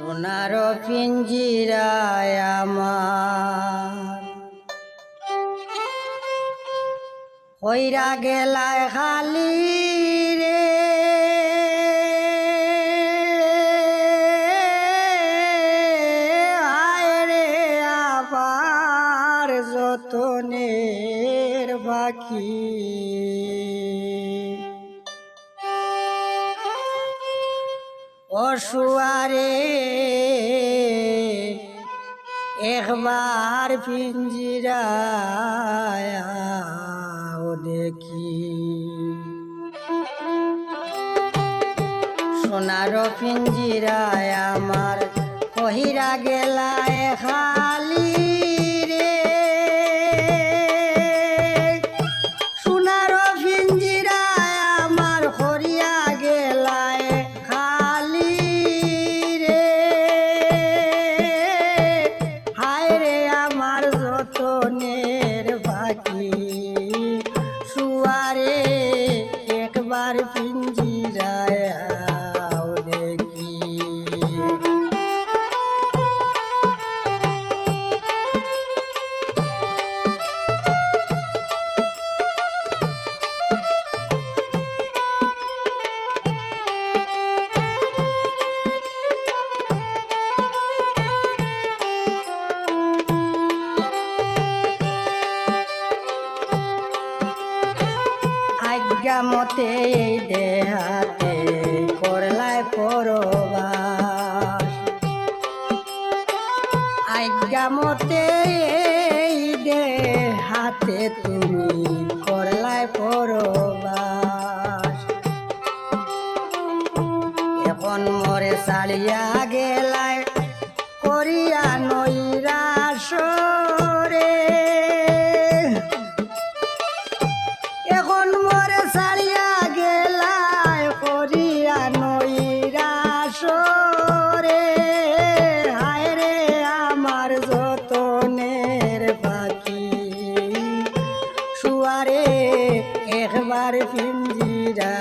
সোনার পিঞ্জিরায় আমার। হইরা গেলায় খালি রে আবার যতনের বাকি। পশুয়ারে একবার পিঞ্জিরা দেখি। সোনার পিঞ্জিরায় আমার কহিরা গেলা এখা দেহাতে করলায় পরবাস। আজ্ঞা মতে এই দেহাতে তুমি করলায় পরবাস। এখন মরে সালিয়া একবার পিঞ্জিরা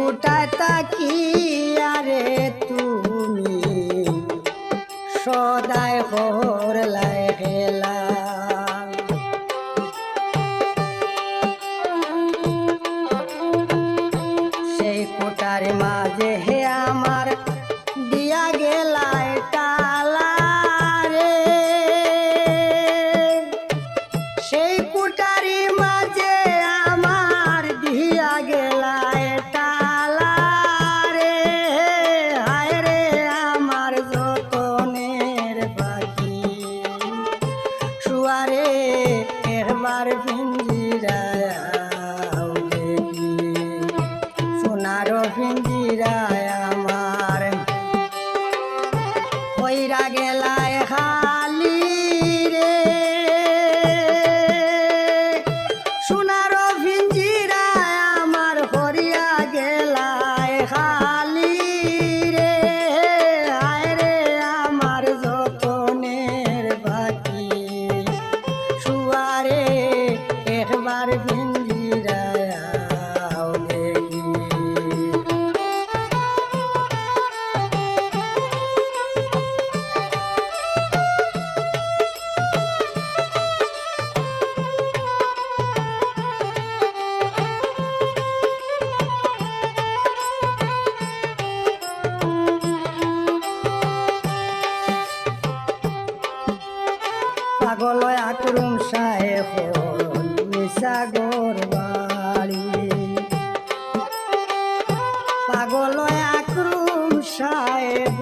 কোটায় তাকি আরে তুমি। সদায় হরলা পাগল আকরুম সাহেব মিসাগর বাড়ি পাগল আকরুম সাহেব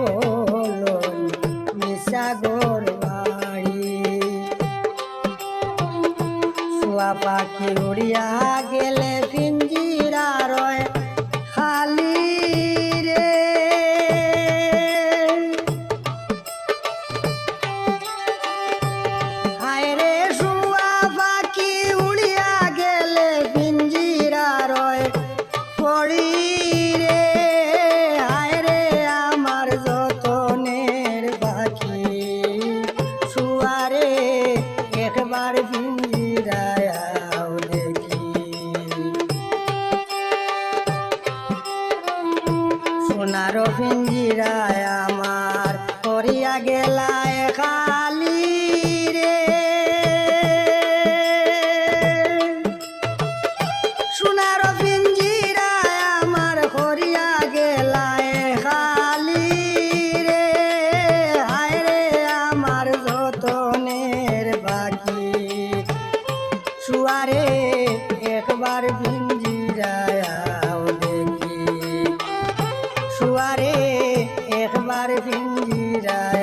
শুয়ারে একবার পিঞ্জিরায়